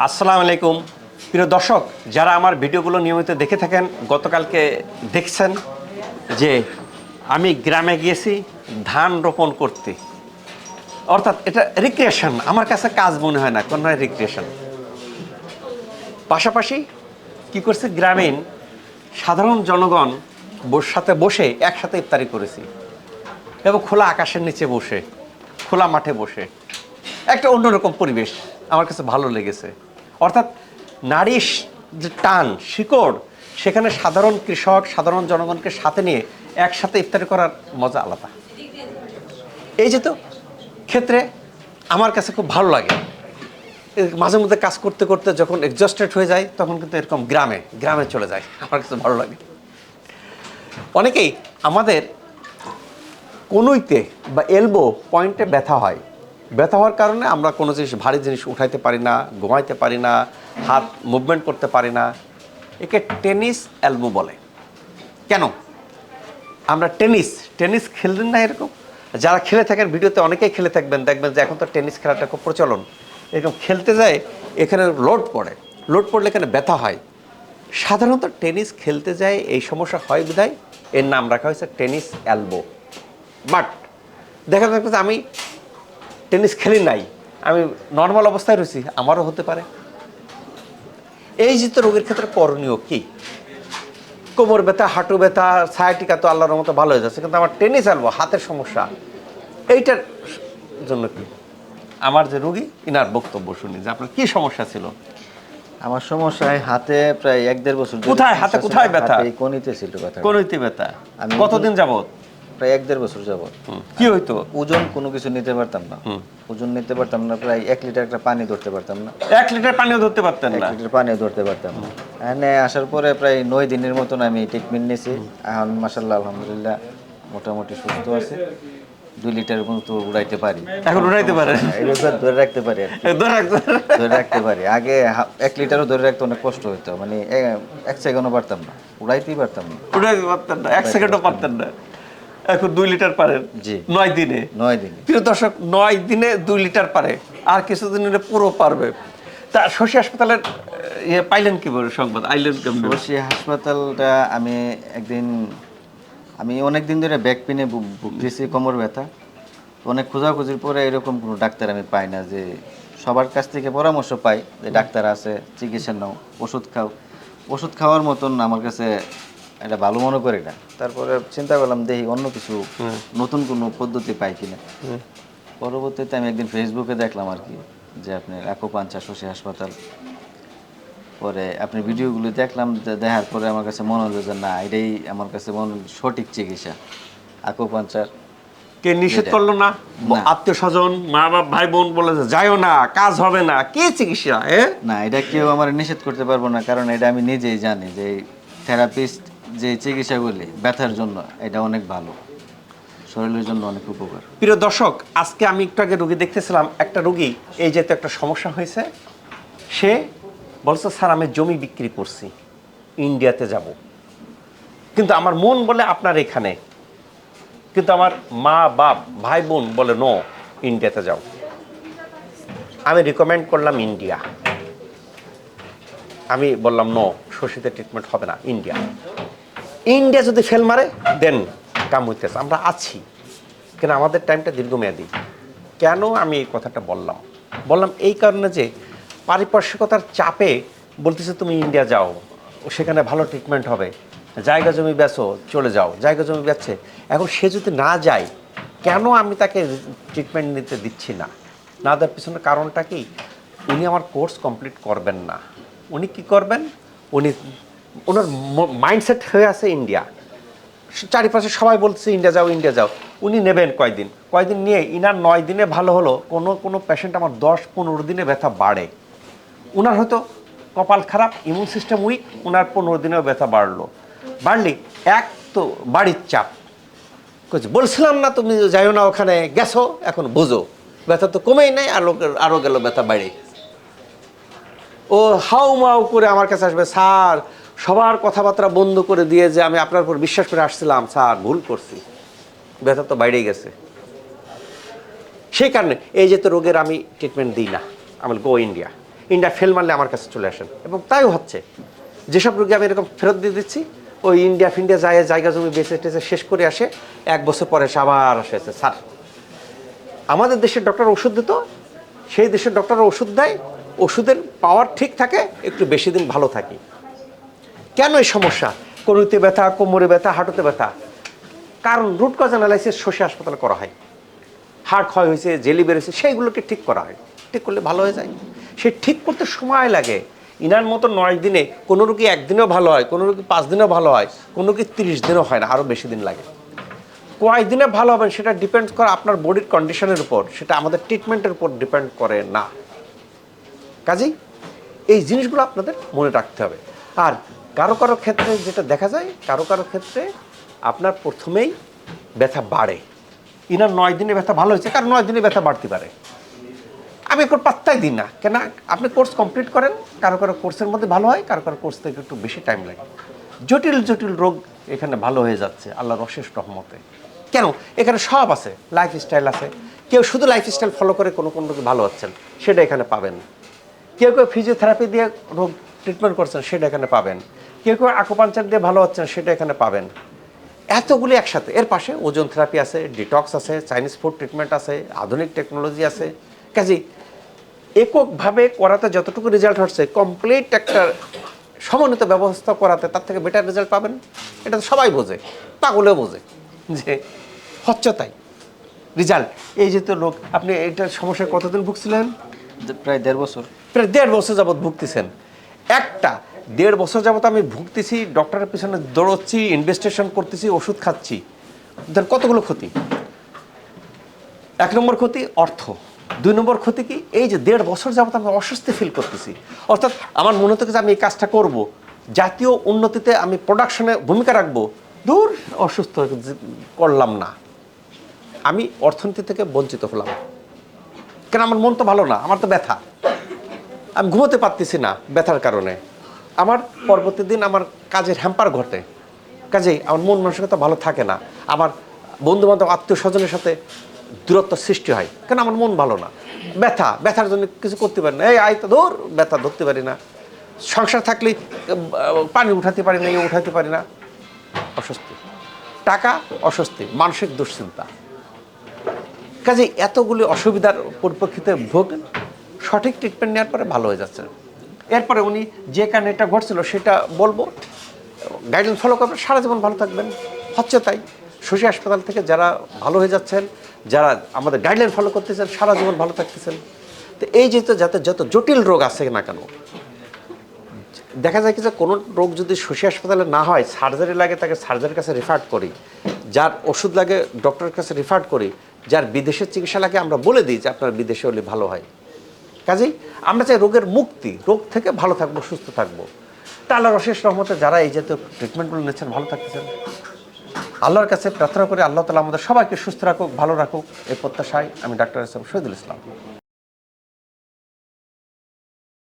আসসালামু আলাইকুম। প্রিয় দর্শক, যারা আমার ভিডিওগুলো নিয়মিত দেখে থাকেন, গতকালকে দেখছেন যে আমি গ্রামে গিয়েছি ধান রোপণ করতে। অর্থাৎ এটা রিক্রিয়েশন আমার কাছে কাজ মনে হয় না, কোনো রিক্রিয়েশন পাশাপাশি কি করছে, গ্রামীণ সাধারণ জনগণ সাথে বসে একসাথে ইফতারি করেছি এবং খোলা আকাশের নিচে বসে, খোলা মাঠে বসে। একটা অন্যরকম পরিবেশ। আমার কাছে ভালো লেগেছে। অর্থাৎ নারী স- যে টান, শিকড়, সেখানে সাধারণ কৃষক, সাধারণ জনগণকে সাথে নিয়ে একসাথে ইফতারি করার মজা আলাদা। এই যে তো, ক্ষেত্রে আমার কাছে খুব ভালো লাগে। মাঝে মধ্যে কাজ করতে করতে যখন এক্সস্টেড হয়ে যায়, তখন কিন্তু এরকম গ্রামে গ্রামে চলে যায়। আমার কাছে ভালো লাগে। অনেকেই আমাদের কনুইতে বা এলবো পয়েন্টে ব্যথা হয়। ব্যথা হওয়ার কারণে আমরা কোনো জিনিস, ভারী জিনিস উঠাইতে পারি না, ঘুমাইতে পারি না, হাত মুভমেন্ট করতে পারি না। একে টেনিস অ্যালবো বলে। কেন? আমরা টেনিস টেনিস খেললেন না এরকম? যারা খেলে থাকেন, ভিডিওতে অনেকেই খেলে থাকবেন, দেখবেন যে এখন তো টেনিস খেলাটা খুব প্রচলন। এরকম খেলতে যায়, এখানে লোড পড়ে। লোড পড়লে এখানে ব্যথা হয়। সাধারণত টেনিস খেলতে যায়, এই সমস্যা হয় বিধায় এর নাম রাখা হয়েছে টেনিস অ্যালবো বাট, দেখা যাচ্ছে আমি টেনিস খেলি নাই। আমি নর্মাল অবস্থায় রয়েছি আমারও হতে পারে। এই যে তো রোগের ক্ষেত্রে করণীয় কী? কোমর ব্যথা হাঁটু ব্যথা সায়াটিকা তো আল্লাহর মতো ভালো হয়ে যাচ্ছে কিন্তু আমার টেনিস আলবো হাতের সমস্যা এইটার জন্য কি? আমার যে রুগী ইনার বক্তব্য শুনি যে আপনার কি সমস্যা ছিল? আমার সমস্যায় হাতে প্রায় এক দেড় বছর কোথায়? হাতে কোথায় ব্যথা? কনিতে ছিল ব্যথা কোন হইতে ব্যথা কতদিন যাবত প্রায় এক দেড় বছর যাবত কি হইতো? ওজন কোনো কিছু নিতে পারতাম না। ওজন নিতে পারতাম না প্রায় এক লিটার একটা পানি ধরতে পারতাম না। এক লিটার পানিও ধরতে পারতেন এক লিটার পানিও ধরতে পারতাম না। এখানে আসার পরে প্রায় নয় দিনের মতন আমি ট্রিটমেন্ট নিয়েছি এখন মাসাল্লাহ আলহামদুলিল্লাহ মোটামুটি সুস্থ আছে। দুই লিটারের মতো উড়াইতে পারি। এখন উঠাইতে পারেন এরকম ধরে রাখতে পারি ধরে রাখতে পারি? আগে এক লিটারও ধরে রাখতে অনেক কষ্ট হতো মানে এক সেকেন্ডও পারতাম না। উড়াইতেই পারতাম না। উঠাইতে পারতেন না এক সেকেন্ডও পারতেন না। এখন দুই লিটার পারেন জি। নয় দিনে। নয় দিন। প্রিয় দর্শক নয় দিনে দুই লিটার পারে। আর কিছুদিন পুরো পারবে। তা শশী হাসপাতালের ইয়ে পাইলেন কি বলে সংবাদ? আইলেন বসি হাসপাতালটা আমি একদিন আমি অনেক দিন ধরে ব্যাক পেনে ভুগতেছি কোমর ব্যথা। অনেক খোঁজাখুঁজির পরে এরকম কোনো ডাক্তার আমি পাই না যে সবার কাছ থেকে পরামর্শ পাই যে ডাক্তার আছে চিকিৎসা নাও ওষুধ খাও। ওষুধ খাওয়ার মতন আমার কাছে এটা ভালো মনে করি না তারপরে চিন্তা করলাম দেখি অন্য কিছু নতুন কোনো পদ্ধতি পাই কিনা। পরবর্তীতে আমি একদিন ফেসবুকে দেখলাম আর কি যে আপনি আকুপাঞ্চা শশী হাসপাতাল। পরে আপনি ভিডিওগুলো দেখলাম দেখার পরে আমার কাছে মনে হলো যে না এটাই আমার কাছে মনে সঠিক চিকিৎসা। আকুপাঞ্চার কে নিষেধ করল না। আত্মীয় স্বজন মা বাপ ভাই বোন বলে যে যাইও না কাজ হবে না কে চিকিৎসা না এটা কেউ আমার নিষেধ করতে পারব না কারণ এটা আমি নিজেই জানি যে থেরাপিস্ট যে চিকিৎসাগুলি ব্যথার জন্য, এটা অনেক ভালো। শরীরের জন্য অনেক উপকার। প্রিয় দর্শক, আজকে আমি একটু আগে রুগী দেখতেছিলাম, একটা রুগী, এই যে একটা সমস্যা হয়েছে, সে বলছে, স্যার, আমি জমি বিক্রি করছি, ইন্ডিয়াতে যাব। কিন্তু আমার মন বলে, আপনার এখানে। কিন্তু আমার মা, বাপ, ভাই, বোন বলে, নো, ইন্ডিয়াতে যাও। আমি রিকমেন্ড করলাম ইন্ডিয়া। আমি বললাম, নো, শশীতে ট্রিটমেন্ট হবে না, ইন্ডিয়া। ইন্ডিয়া যদি ফেল মারে দেন কাম হইতেছে। আমরা আছি, কিন্তু আমাদের টাইমটা দীর্ঘমেয়াদী। কেন আমি এই কথাটা বললাম? বললাম এই কারণে যে পারিপার্শ্বিকতার চাপে বলতেছে, তুমি ইন্ডিয়া যাও, সেখানে ভালো ট্রিটমেন্ট হবে। জায়গা জমি বেচো, চলে যাও, জায়গা জমি বেচছে। এখন সে যদি না যায়, কেন আমি তাকে ট্রিটমেন্ট নিতে দিচ্ছি না? না দেওয়ার পিছনে কারণটা কি? উনি আমার কোর্স কমপ্লিট করবেন না। উনি কি করবেন? উনি ওনার মাইন্ডসেট হয়ে আছে ইন্ডিয়া চারিপাশে সবাই বলছে ইন্ডিয়া যাও ইন্ডিয়া যাও। উনি নেবেন কয়দিন? কয়দিন নিয়ে ইনার নয় দিনে ভালো হলো, কোনো কোনো পেশেন্ট আমার দশ, পনেরো দিনে ব্যথা বাড়ে। উনার হয়তো কপাল খারাপ ইমিউন সিস্টেম উইক উনার পনেরো দিনেও ব্যথা বাড়লো। বাড়লি এক তো বাড়ির চাপ। বলছিলাম না তুমি যাইও না ওখানে, গেছো, এখন বুঝো। ব্যথা তো কমেই নাই, আরও আরও গেল ব্যথা বাড়ে। ও হাউ মাউ করে আমার কাছে আসবে, স্যার সবার কথাবার্তা বন্ধ করে দিয়ে যে আমি আপনার উপর বিশ্বাস করে আসছিলাম, স্যার, ভুল করছি। ব্যথা তো বাইরেই গেছে। সেই কারণে এই যে তো রোগের আমি ট্রিটমেন্ট দিই না, আমি গো ইন্ডিয়া ইন্ডিয়া ফেল মারলে আমার কাছে চলে আসেন। এবং তাইও হচ্ছে। যেসব রোগী আমি এরকম ফেরত দিয়ে দিচ্ছি, ওই ইন্ডিয়া ফিন্ডিয়া যায়, জায়গা জমি বেঁচে টেচে শেষ করে আসে। এক বছর পরে এসে আবার আসে স্যার, আমাদের দেশের ডক্টর ওষুধ দিত। সেই দেশের ডক্টর ওষুধ দেয়। ওষুধের পাওয়ার ঠিক থাকে, একটু বেশি দিন ভালো থাকি। কেন এই সমস্যা? কনুতে ব্যথা, কোমরে ব্যথা, হাঁটুতে ব্যথা? কারণ রুট কজ অ্যানালাইসিস শশী হাসপাতালে করা হয়। হাড় ক্ষয় হয়েছে, জেলি বেরোছে সেইগুলোকে ঠিক করা হয়। ঠিক করলে ভালো হয়ে যায়। সে ঠিক করতে সময় লাগে। ইনার মতো নয় দিনে কোনো রুগী একদিনেও ভালো হয়, কোনো রুগী পাঁচ দিনেও ভালো হয়, কোনো রুগী তিরিশ দিনও হয় না, আরও বেশি দিন লাগে। কয় দিনে ভালো হবেন সেটা ডিপেন্ড করে আপনার বডির কন্ডিশনের উপর। সেটা আমাদের ট্রিটমেন্টের উপর ডিপেন্ড করে না। কাজেই এই জিনিসগুলো আপনাদের মনে রাখতে হবে। আর কারও কারও ক্ষেত্রে যেটা দেখা যায়, কারও কারও ক্ষেত্রে আপনার প্রথমেই ব্যথা বাড়ে। ইনার নয় দিনে ব্যথা ভালো হয়েছে, কারণ নয় দিনে ব্যথা বাড়তে পারে। আমি এখন পাত্তাই দিই না। কেন? আপনি কোর্স কমপ্লিট করেন, কারও কারও কোর্সের মধ্যে ভালো হয়, কারও কারও কোর্স থেকে একটু বেশি টাইম লাগে। জটিল জটিল রোগ এখানে ভালো হয়ে যাচ্ছে, আল্লাহর অশেষ রহমতে। কেন? এখানে সব আছে লাইফ স্টাইল আছে। কেউ শুধু লাইফ স্টাইল ফলো করে, কোনো কোনো রোগী ভালো হচ্ছেন, সেটা এখানে পাবেন। কেউ কেউ ফিজিওথেরাপি দিয়ে রোগ ট্রিটমেন্ট করছেন, সেটা এখানে পাবেন। কেউ কেউ আকুপাঞ্চার দিয়ে ভালো হচ্ছে না সেটা এখানে পাবেন। এতগুলি একসাথে। এর পাশে ওজন থেরাপি আছে ডিটক্স আছে চাইনিজ ফুড ট্রিটমেন্ট আছে আধুনিক টেকনোলজি আছে। কাজেই এককভাবে করাতে যতটুকু রেজাল্ট হচ্ছে কমপ্লিট একটা সমন্বিত ব্যবস্থা করাতে তার থেকে বেটার রেজাল্ট পাবেন। এটা তো সবাই বোঝে পাগলেও বোঝে যে হচ্ছে তাই। রেজাল্ট এই যে তো লোক আপনি এইটার সমস্যায় কতদিন ভুগছিলেন? প্রায় দেড় বছর। প্রায় দেড় বছর যাবৎ ভুগতেছেন। একটা দেড় বছর যাবত আমি ভুগতেছি ডক্টরের পিছনে দৌড়চ্ছি ইনভেস্টেশন করতেছি, ওষুধ খাচ্ছি। দেন কতগুলো ক্ষতি? এক নম্বর ক্ষতি অর্থ। দুই নম্বর ক্ষতি কি? এই যে দেড় বছর যাবত আমি অস্বস্তি ফিল করতেছি। অর্থাৎ আমার মনে হতো যে আমি এই কাজটা করব। জাতীয় উন্নতিতে আমি প্রোডাকশনে ভূমিকা রাখব। দূর অসুস্থ করলাম না। আমি অর্থনীতি থেকে বঞ্চিত হলাম। কেন? আমার মন তো ভালো না, আমার তো ব্যথা। আমি ঘুমোতে পারতেছি না ব্যথার কারণে। আমার পরবর্তী দিন আমার কাজের হ্যাম্পার ঘটে। কাজেই আমার মন মানসিকতা ভালো থাকে না। আমার বন্ধু বান্ধব আত্মীয় স্বজনের সাথে দূরত্ব সৃষ্টি হয় কেন আমার মন ভালো না? ব্যথা ব্যথার জন্য কিছু করতে পারি না। এই আয় তো ধর ব্যথা ধরতে পারি না। সংসার থাকলেই আহ, পানি উঠাতে পারি না এই উঠাতে পারি না। অস্বস্তি। টাকা অস্বস্তি মানসিক দুশ্চিন্তা। কাজে এতগুলি অসুবিধার পরিপ্রেক্ষিতে ভোগেন সঠিক ট্রিটমেন্ট নেওয়ার পরে ভালো হয়ে যাচ্ছে। এরপরে উনি যে কারণে এটা ঘটছিল সেটা বলব। গাইডলাইন ফলো করবেন, সারা জীবন ভালো থাকবেন। হচ্ছে তাই শশী হাসপাতাল থেকে যারা ভালো হয়ে যাচ্ছেন, যারা আমাদের গাইডলাইন ফলো করতেছেন, সারা জীবন ভালো থাকতেছেন। তো এই যেহেতু যাতে যত জটিল রোগ আছে না কেন, দেখা যায় কি যে কোনো রোগ যদি শশী হাসপাতালে না হয় সার্জারি লাগে তাকে সার্জারির কাছে রেফার করি, যার ওষুধ লাগে ডক্টরের কাছে রেফার করি, যার বিদেশের চিকিৎসা লাগে আমরা বলে দিই যে আপনার বিদেশে হলে ভালো হয়। কাজেই আমরা চাই রোগের মুক্তি, রোগ থেকে ভালো থাকব, সুস্থ থাকব। তা আল্লাহর অশেষ রহমতে যারা এই জাতীয় ট্রিটমেন্টগুলো নিচ্ছেন, ভালো থাকতেছেন। আল্লাহর কাছে প্রার্থনা করে, আল্লাহ তালা আমাদের সবাইকে সুস্থ রাখুক, ভালো রাখুক, এই প্রত্যাশায় আমি ডাক্তার ইসলাম শহীদুল ইসলাম।